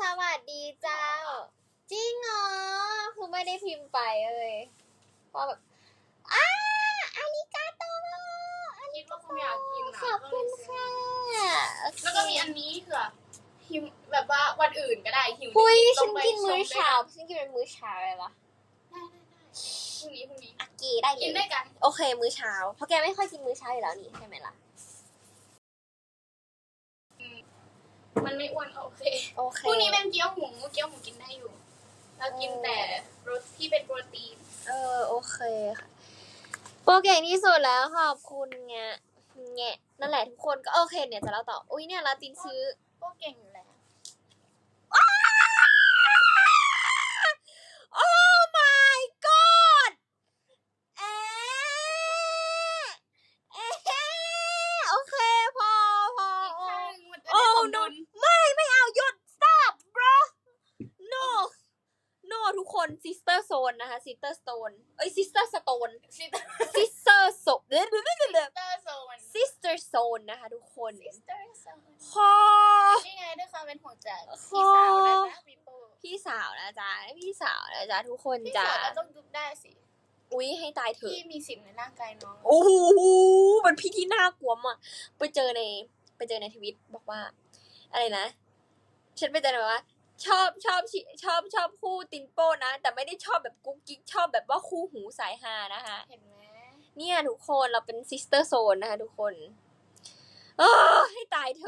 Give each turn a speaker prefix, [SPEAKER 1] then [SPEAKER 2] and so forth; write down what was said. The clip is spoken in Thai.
[SPEAKER 1] สวัสดีเจ้า จริงเหรอคือไม่ได้พิมพ์ไปเลยเพราะแบบอ้าอาริกาโตอาริ
[SPEAKER 2] คิดว่าคงอยากกินนะ
[SPEAKER 1] ขอบคุณค่ะโอเค
[SPEAKER 2] แล้วก็มีอันนี้เผื่อหิวแบบว่าวันอื่นก็ได้หิว
[SPEAKER 1] หุย
[SPEAKER 2] ต้
[SPEAKER 1] ฉั
[SPEAKER 2] อนงไป
[SPEAKER 1] กินมื้อ
[SPEAKER 2] ช
[SPEAKER 1] เช้าฉันกินเป็นมื้อเช้าเลยเหรอ
[SPEAKER 2] ได้ได้ได้พรุ่งนี้พรุ่งนี้
[SPEAKER 1] อากีได้
[SPEAKER 2] กิน
[SPEAKER 1] เล
[SPEAKER 2] ด้วยยกัน
[SPEAKER 1] โอเค มื้อเช้า เพราะแกไม่ค่อยกินมื้อเช้าอยู่แล้วนี่ใช่ไหมล่ะ
[SPEAKER 2] มันไม่อ้วนโอเค
[SPEAKER 1] โอเค
[SPEAKER 2] พรุ่งนี้เป็นเกี๊ยวหมูเกี๊ยวหมูกินได้อยู่ เรากินแต่รสที่เป็นโปรตีน
[SPEAKER 1] เออโอเคค่ะโปรเก่งที่สุดแล้วขอบคุณแงะแงะนั่นแหละทุกคนก็โอเคเนี่ยจะเล่าต่อ อุ้ยเนี่ยลาตินซื้อ
[SPEAKER 2] พวกเก่งอยู่แล้ว
[SPEAKER 1] โอ้ my god เอ๊ะเอ๊ะโอเคพอพอ
[SPEAKER 2] อีก
[SPEAKER 1] โอ้
[SPEAKER 2] ข้างมันจะ
[SPEAKER 1] โอ้
[SPEAKER 2] ได้สม
[SPEAKER 1] no
[SPEAKER 2] ดุล
[SPEAKER 1] ไม่ไม่เอาหยุด stop bro no no ทุกคน sister zone นะคะ sister stone เอ้ย sister stone
[SPEAKER 2] ซิสเตอร์
[SPEAKER 1] sister zone
[SPEAKER 2] ซิสเตอร์โซน
[SPEAKER 1] sister zone นะคะทุกคน
[SPEAKER 2] ซิสเตอร์โซน
[SPEAKER 1] พอ
[SPEAKER 2] นี่ไงด้วยความเป็นห่วงจาก
[SPEAKER 1] โอ้
[SPEAKER 2] พี่สาวนะนะปีโป้
[SPEAKER 1] พี่สาวนะจ๊ะพี่สาวนะจ๊ะทุกคน
[SPEAKER 2] พี่
[SPEAKER 1] จ้ะ
[SPEAKER 2] สาวก็ต้องยุบได้สิ
[SPEAKER 1] อุ้ยให้ตายเถอะ
[SPEAKER 2] พี่มีสิทธิ์ในร่างกายน้อง
[SPEAKER 1] โอ้โหมันพี่ที่น่ากลัวมากไปเจอในไปเจอในทวิตบอกว่า อะไรนะฉันไปเจอแบบว่า ชอบชอบชิชอบชอบคู่ตินโป้นะ แต่ไม่ได้ชอบแบบกุ๊กกิ๊กชอบแบบว่าคู่หูสายฮานะคะ
[SPEAKER 2] เห็นไหม
[SPEAKER 1] เนี่ยทุกคนเราเป็นซิสเตอร์โซนนะคะทุกคน เออให้ตายเถอะ